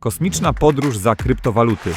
Kosmiczna podróż za kryptowaluty.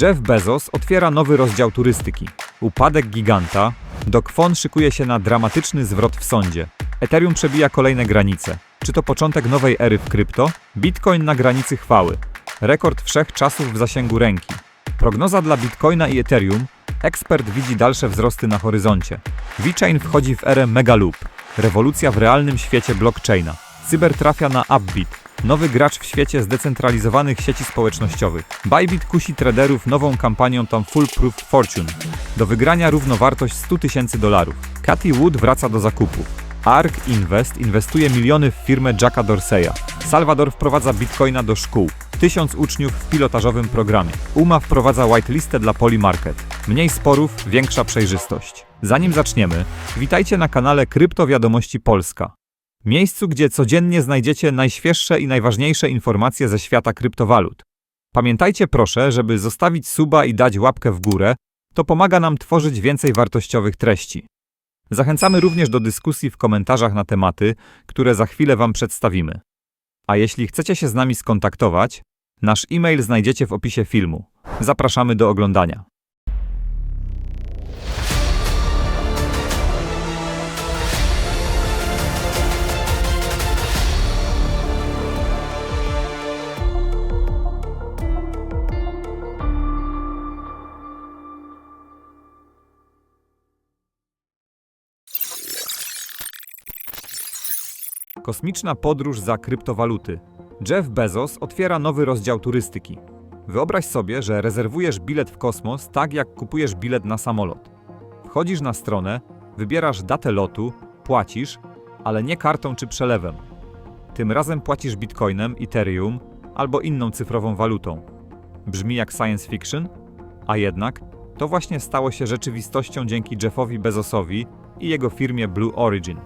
Jeff Bezos otwiera nowy rozdział turystyki. Upadek giganta. Doc Fon szykuje się na dramatyczny zwrot w sądzie. Ethereum przebija kolejne granice. Czy to początek nowej ery w krypto? Bitcoin na granicy chwały. Rekord wszechczasów w zasięgu ręki. Prognoza dla Bitcoina i Ethereum. Ekspert widzi dalsze wzrosty na horyzoncie. VeChain wchodzi w erę Megaloop. Rewolucja w realnym świecie blockchaina. Cyber trafia na Upbit. Nowy gracz w świecie zdecentralizowanych sieci społecznościowych. Bybit kusi traderów nową kampanią tam Foolproof Fortune. Do wygrania równowartość 100 tysięcy dolarów. Cathy Wood wraca do zakupu. ARK Invest inwestuje miliony w firmę Jacka Dorseya. Salvador wprowadza bitcoina do szkół. Tysiąc uczniów w pilotażowym programie. UMA wprowadza whitelistę dla Polymarket. Mniej sporów, większa przejrzystość. Zanim zaczniemy, witajcie na kanale Krypto Wiadomości Polska. Miejscu, gdzie codziennie znajdziecie najświeższe i najważniejsze informacje ze świata kryptowalut. Pamiętajcie proszę, żeby zostawić suba i dać łapkę w górę, to pomaga nam tworzyć więcej wartościowych treści. Zachęcamy również do dyskusji w komentarzach na tematy, które za chwilę Wam przedstawimy. A jeśli chcecie się z nami skontaktować, nasz e-mail znajdziecie w opisie filmu. Zapraszamy do oglądania. Kosmiczna podróż za kryptowaluty. Jeff Bezos otwiera nowy rozdział turystyki. Wyobraź sobie, że rezerwujesz bilet w kosmos tak jak kupujesz bilet na samolot. Wchodzisz na stronę, wybierasz datę lotu, płacisz, ale nie kartą czy przelewem. Tym razem płacisz bitcoinem, Ethereum albo inną cyfrową walutą. Brzmi jak science fiction? A jednak to właśnie stało się rzeczywistością dzięki Jeffowi Bezosowi i jego firmie Blue Origin.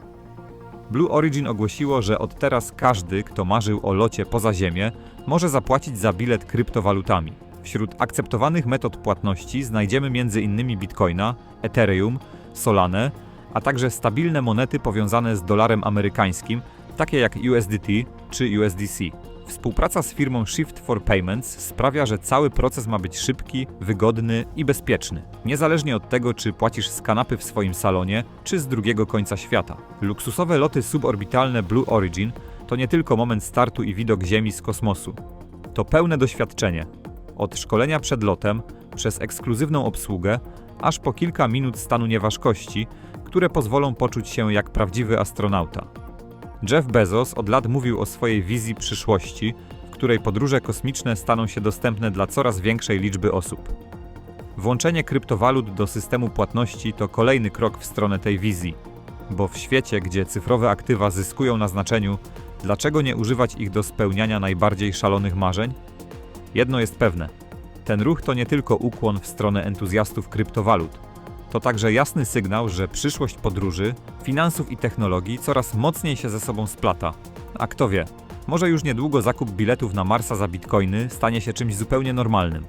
Blue Origin ogłosiło, że od teraz każdy, kto marzył o locie poza Ziemię, może zapłacić za bilet kryptowalutami. Wśród akceptowanych metod płatności znajdziemy m.in. Bitcoina, Ethereum, Solanę, a także stabilne monety powiązane z dolarem amerykańskim, takie jak USDT czy USDC. Współpraca z firmą Shift for Payments sprawia, że cały proces ma być szybki, wygodny i bezpieczny, niezależnie od tego, czy płacisz z kanapy w swoim salonie, czy z drugiego końca świata. Luksusowe loty suborbitalne Blue Origin to nie tylko moment startu i widok Ziemi z kosmosu. To pełne doświadczenie. Od szkolenia przed lotem, przez ekskluzywną obsługę, aż po kilka minut stanu nieważkości, które pozwolą poczuć się jak prawdziwy astronauta. Jeff Bezos od lat mówił o swojej wizji przyszłości, w której podróże kosmiczne staną się dostępne dla coraz większej liczby osób. Włączenie kryptowalut do systemu płatności to kolejny krok w stronę tej wizji, bo w świecie, gdzie cyfrowe aktywa zyskują na znaczeniu, dlaczego nie używać ich do spełniania najbardziej szalonych marzeń? Jedno jest pewne: ten ruch to nie tylko ukłon w stronę entuzjastów kryptowalut to także jasny sygnał, że przyszłość podróży, finansów i technologii coraz mocniej się ze sobą splata. A kto wie, może już niedługo zakup biletów na Marsa za bitcoiny stanie się czymś zupełnie normalnym.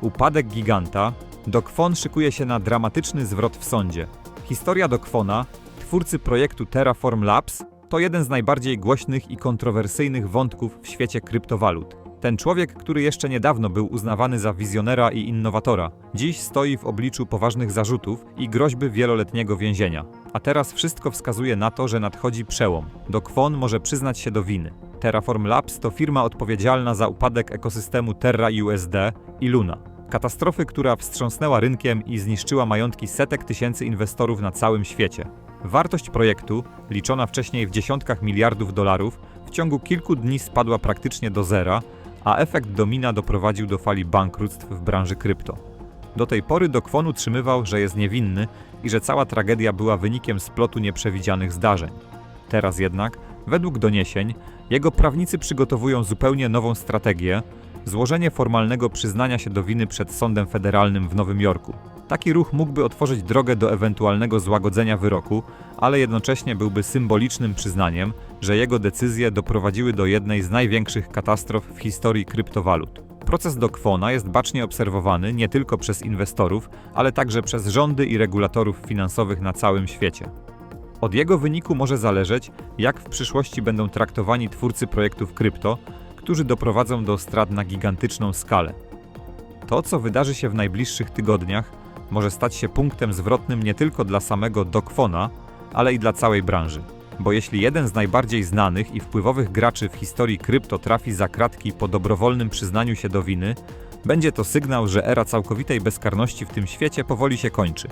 Upadek giganta. Dokfon szykuje się na dramatyczny zwrot w sądzie. Historia Dokfona, twórcy projektu Terraform Labs, to jeden z najbardziej głośnych i kontrowersyjnych wątków w świecie kryptowalut. Ten człowiek, który jeszcze niedawno był uznawany za wizjonera i innowatora, dziś stoi w obliczu poważnych zarzutów i groźby wieloletniego więzienia. A teraz wszystko wskazuje na to, że nadchodzi przełom. Do Kwon może przyznać się do winy. Terraform Labs to firma odpowiedzialna za upadek ekosystemu Terra USD i Luna. Katastrofy, która wstrząsnęła rynkiem i zniszczyła majątki setek tysięcy inwestorów na całym świecie. Wartość projektu, liczona wcześniej w dziesiątkach miliardów dolarów, w ciągu kilku dni spadła praktycznie do zera, a efekt domina doprowadził do fali bankructw w branży krypto. Do tej pory Dokwon utrzymywał, że jest niewinny i że cała tragedia była wynikiem splotu nieprzewidzianych zdarzeń. Teraz jednak, według doniesień, jego prawnicy przygotowują zupełnie nową strategię złożenie formalnego przyznania się do winy przed sądem federalnym w Nowym Jorku. Taki ruch mógłby otworzyć drogę do ewentualnego złagodzenia wyroku, ale jednocześnie byłby symbolicznym przyznaniem, że jego decyzje doprowadziły do jednej z największych katastrof w historii kryptowalut. Proces do Kwona jest bacznie obserwowany nie tylko przez inwestorów, ale także przez rządy i regulatorów finansowych na całym świecie. Od jego wyniku może zależeć, jak w przyszłości będą traktowani twórcy projektów krypto, którzy doprowadzą do strat na gigantyczną skalę. To, co wydarzy się w najbliższych tygodniach, może stać się punktem zwrotnym nie tylko dla samego Dokfona, ale i dla całej branży. Bo jeśli jeden z najbardziej znanych i wpływowych graczy w historii krypto trafi za kratki po dobrowolnym przyznaniu się do winy, będzie to sygnał, że era całkowitej bezkarności w tym świecie powoli się kończy.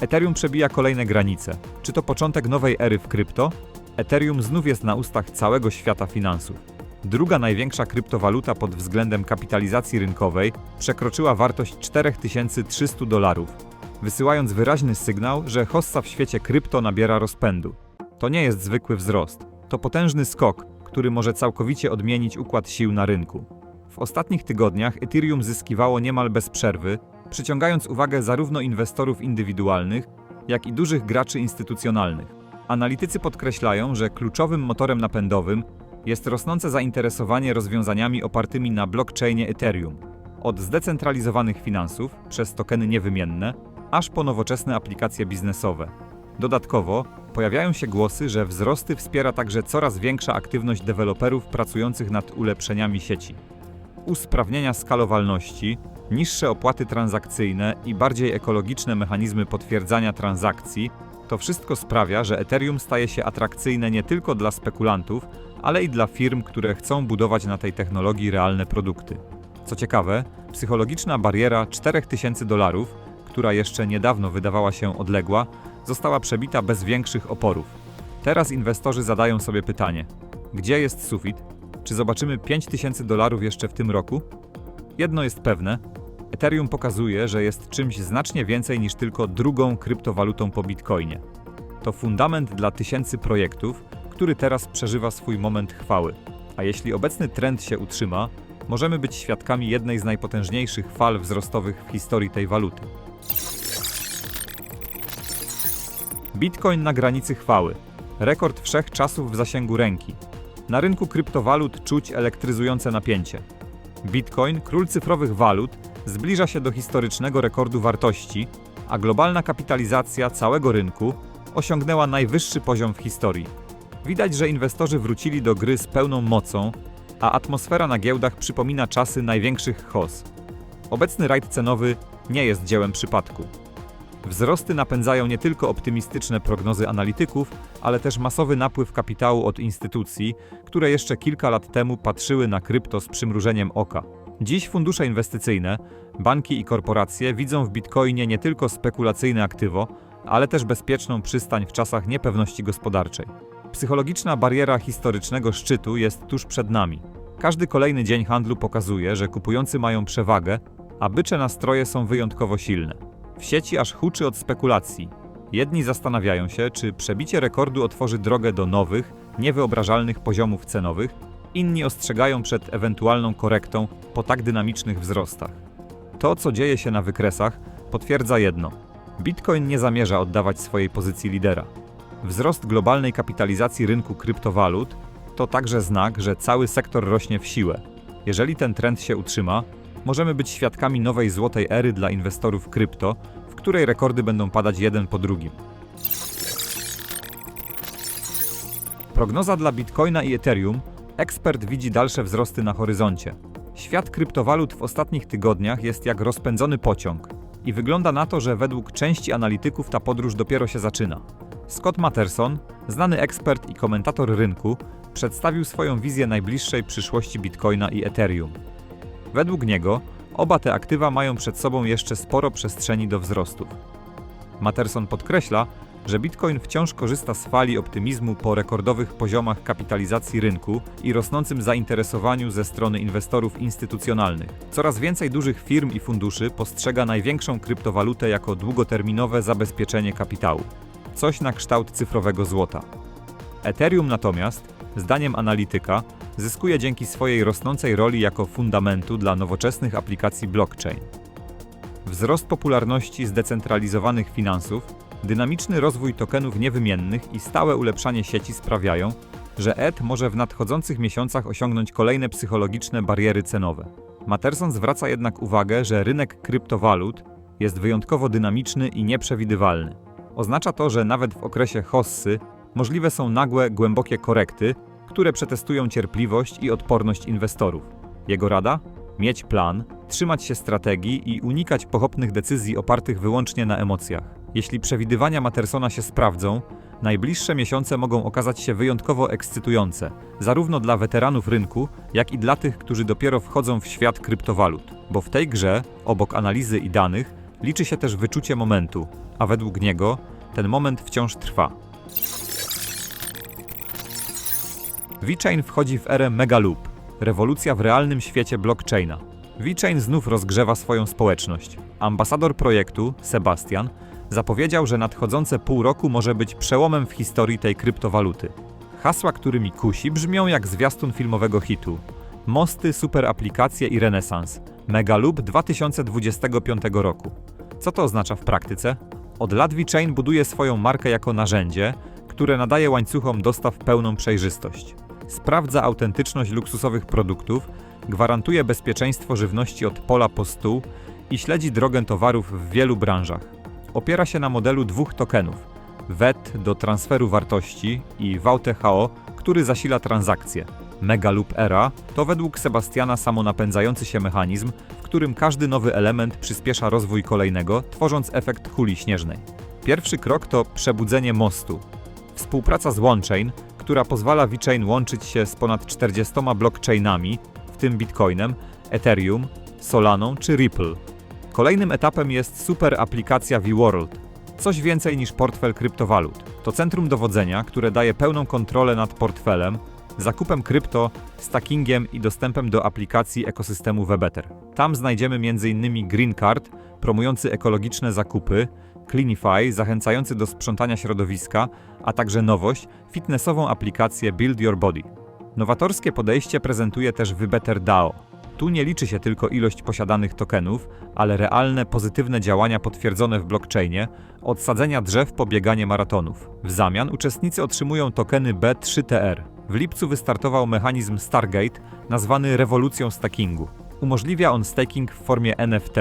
Ethereum przebija kolejne granice. Czy to początek nowej ery w krypto? Ethereum znów jest na ustach całego świata finansów. Druga największa kryptowaluta pod względem kapitalizacji rynkowej przekroczyła wartość 4300 dolarów, wysyłając wyraźny sygnał, że hossa w świecie krypto nabiera rozpędu. To nie jest zwykły wzrost, to potężny skok, który może całkowicie odmienić układ sił na rynku. W ostatnich tygodniach Ethereum zyskiwało niemal bez przerwy, przyciągając uwagę zarówno inwestorów indywidualnych, jak i dużych graczy instytucjonalnych. Analitycy podkreślają, że kluczowym motorem napędowym jest rosnące zainteresowanie rozwiązaniami opartymi na blockchainie Ethereum. Od zdecentralizowanych finansów przez tokeny niewymienne, aż po nowoczesne aplikacje biznesowe. Dodatkowo pojawiają się głosy, że wzrosty wspiera także coraz większa aktywność deweloperów pracujących nad ulepszeniami sieci. Usprawnienia skalowalności, niższe opłaty transakcyjne i bardziej ekologiczne mechanizmy potwierdzania transakcji to wszystko sprawia, że Ethereum staje się atrakcyjne nie tylko dla spekulantów, ale i dla firm, które chcą budować na tej technologii realne produkty. Co ciekawe, psychologiczna bariera 4000 dolarów, która jeszcze niedawno wydawała się odległa, została przebita bez większych oporów. Teraz inwestorzy zadają sobie pytanie: gdzie jest sufit? Czy zobaczymy 5000 dolarów jeszcze w tym roku? Jedno jest pewne: Ethereum pokazuje, że jest czymś znacznie więcej niż tylko drugą kryptowalutą po bitcoinie. To fundament dla tysięcy projektów, który teraz przeżywa swój moment chwały. A jeśli obecny trend się utrzyma, możemy być świadkami jednej z najpotężniejszych fal wzrostowych w historii tej waluty. Bitcoin na granicy chwały. Rekord wszechczasów w zasięgu ręki. Na rynku kryptowalut czuć elektryzujące napięcie. Bitcoin, król cyfrowych walut, zbliża się do historycznego rekordu wartości, a globalna kapitalizacja całego rynku osiągnęła najwyższy poziom w historii. Widać, że inwestorzy wrócili do gry z pełną mocą, a atmosfera na giełdach przypomina czasy największych HOS. Obecny rajd cenowy nie jest dziełem przypadku. Wzrosty napędzają nie tylko optymistyczne prognozy analityków, ale też masowy napływ kapitału od instytucji, które jeszcze kilka lat temu patrzyły na krypto z przymrużeniem oka. Dziś fundusze inwestycyjne, banki i korporacje widzą w bitcoinie nie tylko spekulacyjne aktywo, ale też bezpieczną przystań w czasach niepewności gospodarczej. Psychologiczna bariera historycznego szczytu jest tuż przed nami. Każdy kolejny dzień handlu pokazuje, że kupujący mają przewagę, a bycze nastroje są wyjątkowo silne. W sieci aż huczy od spekulacji. Jedni zastanawiają się, czy przebicie rekordu otworzy drogę do nowych, niewyobrażalnych poziomów cenowych, inni ostrzegają przed ewentualną korektą po tak dynamicznych wzrostach. To, co dzieje się na wykresach, potwierdza jedno: Bitcoin nie zamierza oddawać swojej pozycji lidera. Wzrost globalnej kapitalizacji rynku kryptowalut to także znak, że cały sektor rośnie w siłę. Jeżeli ten trend się utrzyma, możemy być świadkami nowej złotej ery dla inwestorów krypto, w której rekordy będą padać jeden po drugim. Prognoza dla Bitcoina i Ethereum ekspert widzi dalsze wzrosty na horyzoncie. Świat kryptowalut w ostatnich tygodniach jest jak rozpędzony pociąg i wygląda na to, że według części analityków ta podróż dopiero się zaczyna. Scott Matterson, znany ekspert i komentator rynku, przedstawił swoją wizję najbliższej przyszłości Bitcoina i Ethereum. Według niego oba te aktywa mają przed sobą jeszcze sporo przestrzeni do wzrostów. Matterson podkreśla, że Bitcoin wciąż korzysta z fali optymizmu po rekordowych poziomach kapitalizacji rynku i rosnącym zainteresowaniu ze strony inwestorów instytucjonalnych. Coraz więcej dużych firm i funduszy postrzega największą kryptowalutę jako długoterminowe zabezpieczenie kapitału. Coś na kształt cyfrowego złota. Ethereum natomiast, zdaniem analityka, zyskuje dzięki swojej rosnącej roli jako fundamentu dla nowoczesnych aplikacji blockchain. Wzrost popularności zdecentralizowanych finansów, dynamiczny rozwój tokenów niewymiennych i stałe ulepszanie sieci sprawiają, że ETH może w nadchodzących miesiącach osiągnąć kolejne psychologiczne bariery cenowe. Matterson zwraca jednak uwagę, że rynek kryptowalut jest wyjątkowo dynamiczny i nieprzewidywalny. Oznacza to, że nawet w okresie hossy możliwe są nagłe, głębokie korekty, które przetestują cierpliwość i odporność inwestorów. Jego rada? Mieć plan, trzymać się strategii i unikać pochopnych decyzji opartych wyłącznie na emocjach. Jeśli przewidywania Matersona się sprawdzą, najbliższe miesiące mogą okazać się wyjątkowo ekscytujące, zarówno dla weteranów rynku, jak i dla tych, którzy dopiero wchodzą w świat kryptowalut. Bo w tej grze, obok analizy i danych, liczy się też wyczucie momentu, a według niego ten moment wciąż trwa. VeChain wchodzi w erę Megaloop, rewolucja w realnym świecie blockchaina. VeChain znów rozgrzewa swoją społeczność. Ambasador projektu, Sebastian, zapowiedział, że nadchodzące pół roku może być przełomem w historii tej kryptowaluty. Hasła, którymi kusi, brzmią jak zwiastun filmowego hitu. Mosty, super aplikacje i renesans. Megaloop 2025 roku. Co to oznacza w praktyce? Od lat VeChain buduje swoją markę jako narzędzie, które nadaje łańcuchom dostaw pełną przejrzystość. Sprawdza autentyczność luksusowych produktów, gwarantuje bezpieczeństwo żywności od pola po stół i śledzi drogę towarów w wielu branżach. Opiera się na modelu dwóch tokenów: VET do transferu wartości i VTHO, który zasila transakcje. Megaloop Era to według Sebastiana samonapędzający się mechanizm, w którym każdy nowy element przyspiesza rozwój kolejnego, tworząc efekt kuli śnieżnej. Pierwszy krok to przebudzenie mostu. Współpraca z OneChain, która pozwala VeChain łączyć się z ponad 40 blockchainami, w tym Bitcoinem, Ethereum, Solaną czy Ripple. Kolejnym etapem jest super aplikacja vWorld. Coś więcej niż portfel kryptowalut. To centrum dowodzenia, które daje pełną kontrolę nad portfelem, zakupem krypto, stackingiem i dostępem do aplikacji ekosystemu Webeter. Tam znajdziemy m.in. Green Card, promujący ekologiczne zakupy, Cleanify, zachęcający do sprzątania środowiska, a także nowość, fitnessową aplikację Build Your Body. Nowatorskie podejście prezentuje też Wybeter DAO. Tu nie liczy się tylko ilość posiadanych tokenów, ale realne, pozytywne działania potwierdzone w blockchainie, od sadzenia drzew po bieganie maratonów. W zamian uczestnicy otrzymują tokeny B3TR. W lipcu wystartował mechanizm Stargate, nazwany rewolucją stackingu. Umożliwia on staking w formie NFT,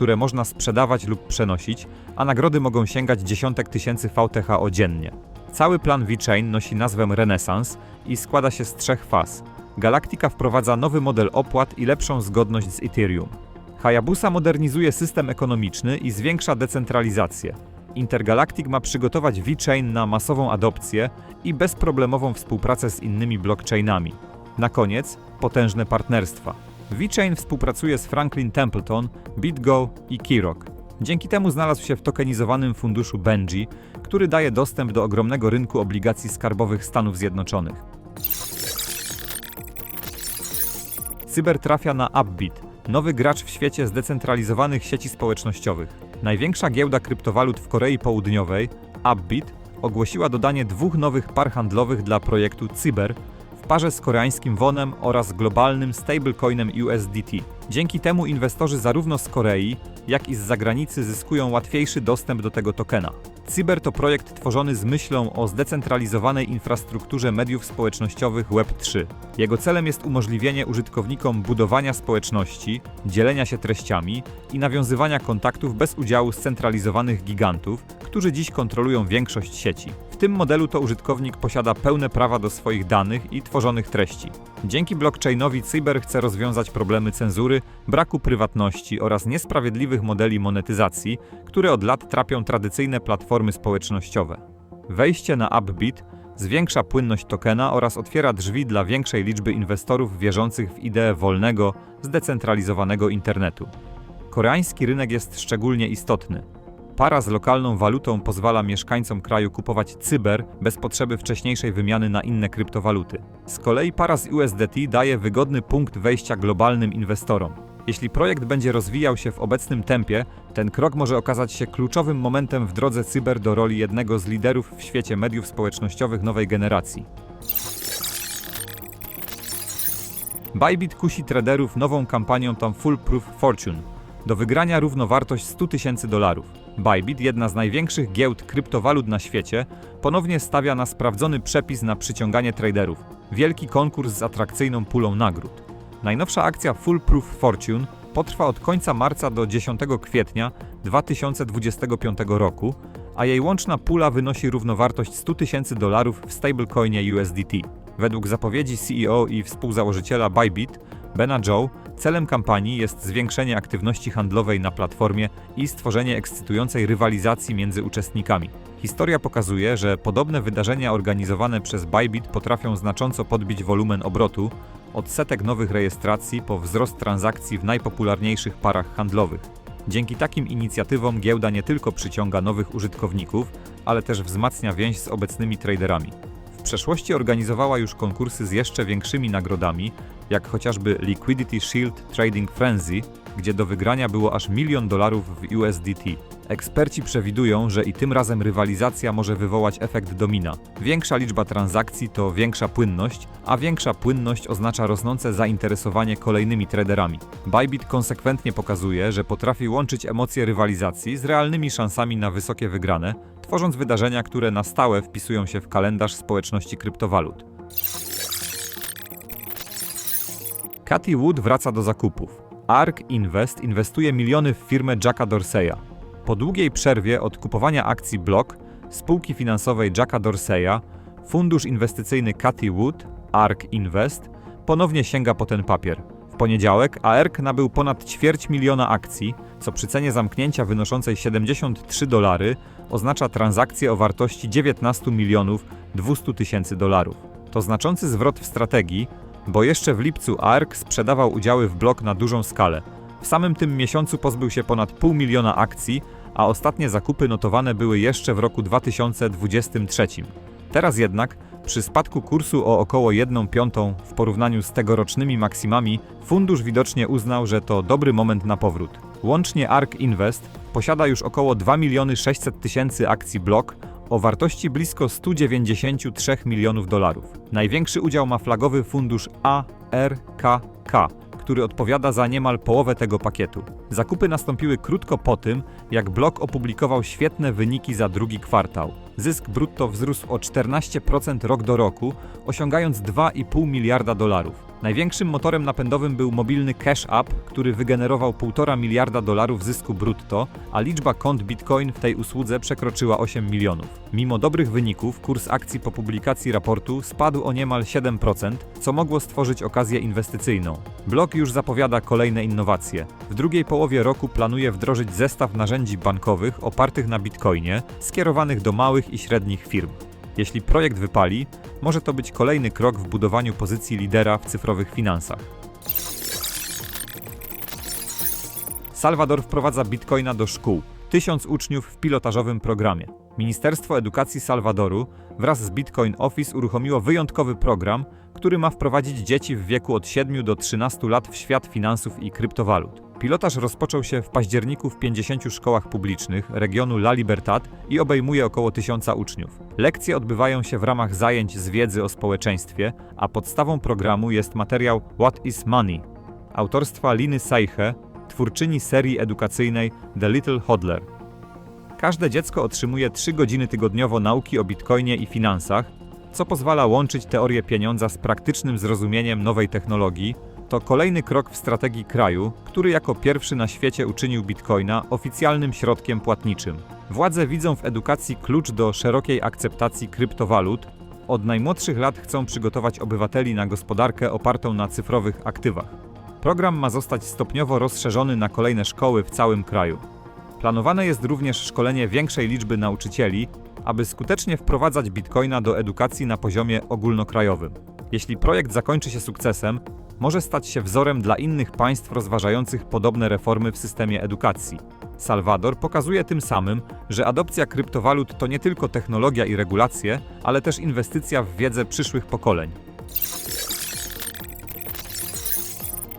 które można sprzedawać lub przenosić, a nagrody mogą sięgać dziesiątek tysięcy VTH dziennie. Cały plan VeChain nosi nazwę Renaissance i składa się z trzech faz. Galactica wprowadza nowy model opłat i lepszą zgodność z Ethereum. Hayabusa modernizuje system ekonomiczny i zwiększa decentralizację. Intergalactic ma przygotować VeChain na masową adopcję i bezproblemową współpracę z innymi blockchainami. Na koniec potężne partnerstwa. VeChain współpracuje z Franklin Templeton, BitGo i Kirok. Dzięki temu znalazł się w tokenizowanym funduszu Benji, który daje dostęp do ogromnego rynku obligacji skarbowych Stanów Zjednoczonych. Cyber trafia na Upbit, nowy gracz w świecie zdecentralizowanych sieci społecznościowych. Największa giełda kryptowalut w Korei Południowej, Upbit, ogłosiła dodanie dwóch nowych par handlowych dla projektu Cyber parze z koreańskim wonem oraz globalnym stablecoinem USDT. Dzięki temu inwestorzy zarówno z Korei, jak i z zagranicy zyskują łatwiejszy dostęp do tego tokena. Cyber to projekt tworzony z myślą o zdecentralizowanej infrastrukturze mediów społecznościowych Web3. Jego celem jest umożliwienie użytkownikom budowania społeczności, dzielenia się treściami i nawiązywania kontaktów bez udziału scentralizowanych gigantów, którzy dziś kontrolują większość sieci. W tym modelu to użytkownik posiada pełne prawa do swoich danych i tworzonych treści. Dzięki blockchainowi Cyber chce rozwiązać problemy cenzury, braku prywatności oraz niesprawiedliwych modeli monetyzacji, które od lat trapią tradycyjne platformy społecznościowe. Wejście na Upbit zwiększa płynność tokena oraz otwiera drzwi dla większej liczby inwestorów wierzących w ideę wolnego, zdecentralizowanego internetu. Koreański rynek jest szczególnie istotny. Para z lokalną walutą pozwala mieszkańcom kraju kupować cyber bez potrzeby wcześniejszej wymiany na inne kryptowaluty. Z kolei para z USDT daje wygodny punkt wejścia globalnym inwestorom. Jeśli projekt będzie rozwijał się w obecnym tempie, ten krok może okazać się kluczowym momentem w drodze cyber do roli jednego z liderów w świecie mediów społecznościowych nowej generacji. Bybit kusi traderów nową kampanią tam Foolproof Fortune. Do wygrania równowartość 100 tysięcy dolarów. Bybit, jedna z największych giełd kryptowalut na świecie, ponownie stawia na sprawdzony przepis na przyciąganie traderów. Wielki konkurs z atrakcyjną pulą nagród. Najnowsza akcja Foolproof Fortune potrwa od końca marca do 10 kwietnia 2025 roku, a jej łączna pula wynosi równowartość 100 tysięcy dolarów w stablecoinie USDT. Według zapowiedzi CEO i współzałożyciela Bybit, Bena Joe, celem kampanii jest zwiększenie aktywności handlowej na platformie i stworzenie ekscytującej rywalizacji między uczestnikami. Historia pokazuje, że podobne wydarzenia organizowane przez Bybit potrafią znacząco podbić wolumen obrotu, od setek nowych rejestracji po wzrost transakcji w najpopularniejszych parach handlowych. Dzięki takim inicjatywom giełda nie tylko przyciąga nowych użytkowników, ale też wzmacnia więź z obecnymi traderami. W przeszłości organizowała już konkursy z jeszcze większymi nagrodami, jak chociażby Liquidity Shield Trading Frenzy, gdzie do wygrania było aż milion dolarów w USDT. Eksperci przewidują, że i tym razem rywalizacja może wywołać efekt domina. Większa liczba transakcji to większa płynność, a większa płynność oznacza rosnące zainteresowanie kolejnymi traderami. Bybit konsekwentnie pokazuje, że potrafi łączyć emocje rywalizacji z realnymi szansami na wysokie wygrane, tworząc wydarzenia, które na stałe wpisują się w kalendarz społeczności kryptowalut. Cathy Wood wraca do zakupów. ARK Invest inwestuje miliony w firmę Jacka Dorseya. Po długiej przerwie od kupowania akcji Block, spółki finansowej Jacka Dorseya, fundusz inwestycyjny Cathy Wood, ARK Invest, ponownie sięga po ten papier. W poniedziałek ARK nabył ponad ćwierć miliona akcji, co przy cenie zamknięcia wynoszącej 73 dolary oznacza transakcję o wartości 19 milionów 200 tysięcy dolarów. To znaczący zwrot w strategii, bo jeszcze w lipcu ARK sprzedawał udziały w blok na dużą skalę. W samym tym miesiącu pozbył się ponad pół miliona akcji, a ostatnie zakupy notowane były jeszcze w roku 2023. Teraz jednak, przy spadku kursu o około 1 piątą w porównaniu z tegorocznymi maksimami, fundusz widocznie uznał, że to dobry moment na powrót. Łącznie ARK Invest posiada już około 2 miliony 600 tysięcy akcji blok o wartości blisko 193 milionów dolarów. Największy udział ma flagowy fundusz ARKK, który odpowiada za niemal połowę tego pakietu. Zakupy nastąpiły krótko po tym, jak blok opublikował świetne wyniki za drugi kwartał. Zysk brutto wzrósł o 14% rok do roku, osiągając 2,5 miliarda dolarów. Największym motorem napędowym był mobilny Cash App, który wygenerował 1,5 miliarda dolarów zysku brutto, a liczba kont Bitcoin w tej usłudze przekroczyła 8 milionów. Mimo dobrych wyników, kurs akcji po publikacji raportu spadł o niemal 7%, co mogło stworzyć okazję inwestycyjną. Blok już zapowiada kolejne innowacje. W drugiej połowie roku planuje wdrożyć zestaw narzędzi bankowych opartych na Bitcoinie, skierowanych do małych i średnich firm. Jeśli projekt wypali, może to być kolejny krok w budowaniu pozycji lidera w cyfrowych finansach. Salwador wprowadza bitcoina do szkół. Tysiąc uczniów w pilotażowym programie. Ministerstwo Edukacji Salwadoru wraz z Bitcoin Office uruchomiło wyjątkowy program, który ma wprowadzić dzieci w wieku od 7 do 13 lat w świat finansów i kryptowalut. Pilotaż rozpoczął się w październiku w 50 szkołach publicznych regionu La Libertad i obejmuje około 1000 uczniów. Lekcje odbywają się w ramach zajęć z wiedzy o społeczeństwie, a podstawą programu jest materiał What is Money? autorstwa Liny Saiche, twórczyni serii edukacyjnej The Little Hodler. Każde dziecko otrzymuje 3 godziny tygodniowo nauki o bitcoinie i finansach, co pozwala łączyć teorię pieniądza z praktycznym zrozumieniem nowej technologii. To kolejny krok w strategii kraju, który jako pierwszy na świecie uczynił bitcoina oficjalnym środkiem płatniczym. Władze widzą w edukacji klucz do szerokiej akceptacji kryptowalut. Od najmłodszych lat chcą przygotować obywateli na gospodarkę opartą na cyfrowych aktywach. Program ma zostać stopniowo rozszerzony na kolejne szkoły w całym kraju. Planowane jest również szkolenie większej liczby nauczycieli, aby skutecznie wprowadzać bitcoina do edukacji na poziomie ogólnokrajowym. Jeśli projekt zakończy się sukcesem, może stać się wzorem dla innych państw rozważających podobne reformy w systemie edukacji. Salwador pokazuje tym samym, że adopcja kryptowalut to nie tylko technologia i regulacje, ale też inwestycja w wiedzę przyszłych pokoleń.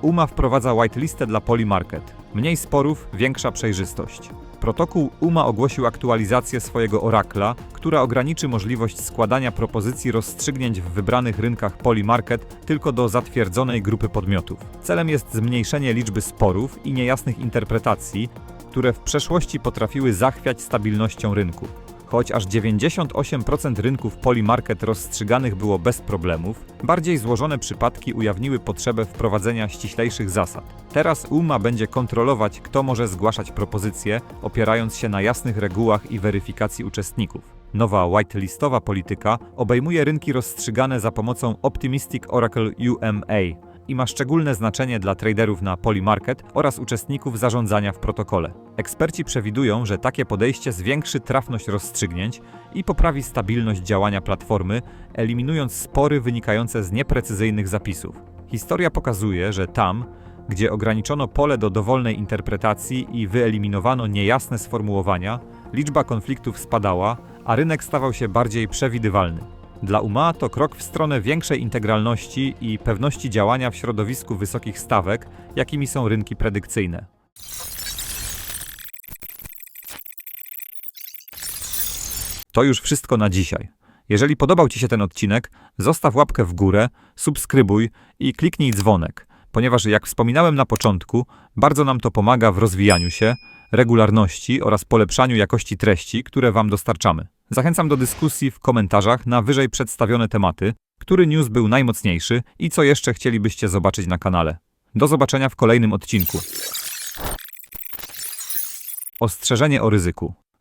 UMA wprowadza whitelistę dla Polymarket. Mniej sporów, większa przejrzystość. Protokół UMA ogłosił aktualizację swojego orakla, która ograniczy możliwość składania propozycji rozstrzygnięć w wybranych rynkach Polymarket tylko do zatwierdzonej grupy podmiotów. Celem jest zmniejszenie liczby sporów i niejasnych interpretacji, które w przeszłości potrafiły zachwiać stabilnością rynku. Choć aż 98% rynków Polymarket rozstrzyganych było bez problemów, bardziej złożone przypadki ujawniły potrzebę wprowadzenia ściślejszych zasad. Teraz UMA będzie kontrolować, kto może zgłaszać propozycje, opierając się na jasnych regułach i weryfikacji uczestników. Nowa whitelistowa polityka obejmuje rynki rozstrzygane za pomocą Optimistic Oracle UMA i ma szczególne znaczenie dla traderów na Polymarket oraz uczestników zarządzania w protokole. Eksperci przewidują, że takie podejście zwiększy trafność rozstrzygnięć i poprawi stabilność działania platformy, eliminując spory wynikające z nieprecyzyjnych zapisów. Historia pokazuje, że tam, gdzie ograniczono pole do dowolnej interpretacji i wyeliminowano niejasne sformułowania, liczba konfliktów spadała, a rynek stawał się bardziej przewidywalny. Dla UMA to krok w stronę większej integralności i pewności działania w środowisku wysokich stawek, jakimi są rynki predykcyjne. To już wszystko na dzisiaj. Jeżeli podobał Ci się ten odcinek, zostaw łapkę w górę, subskrybuj i kliknij dzwonek, ponieważ jak wspominałem na początku, bardzo nam to pomaga w rozwijaniu się, regularności oraz polepszaniu jakości treści, które Wam dostarczamy. Zachęcam do dyskusji w komentarzach na wyżej przedstawione tematy, który news był najmocniejszy i co jeszcze chcielibyście zobaczyć na kanale. Do zobaczenia w kolejnym odcinku. Ostrzeżenie o ryzyku.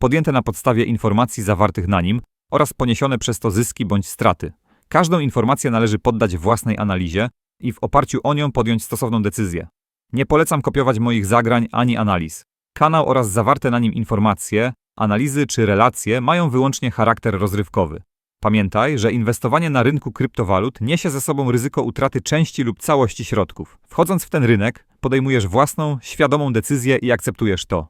podjęte na podstawie informacji zawartych na nim oraz poniesione przez to zyski bądź straty. Każdą informację należy poddać własnej analizie i w oparciu o nią podjąć stosowną decyzję. Nie polecam kopiować moich zagrań ani analiz. Kanał oraz zawarte na nim informacje, analizy czy relacje mają wyłącznie charakter rozrywkowy. Pamiętaj, że inwestowanie na rynku kryptowalut niesie ze sobą ryzyko utraty części lub całości środków. Wchodząc w ten rynek, podejmujesz własną, świadomą decyzję i akceptujesz to.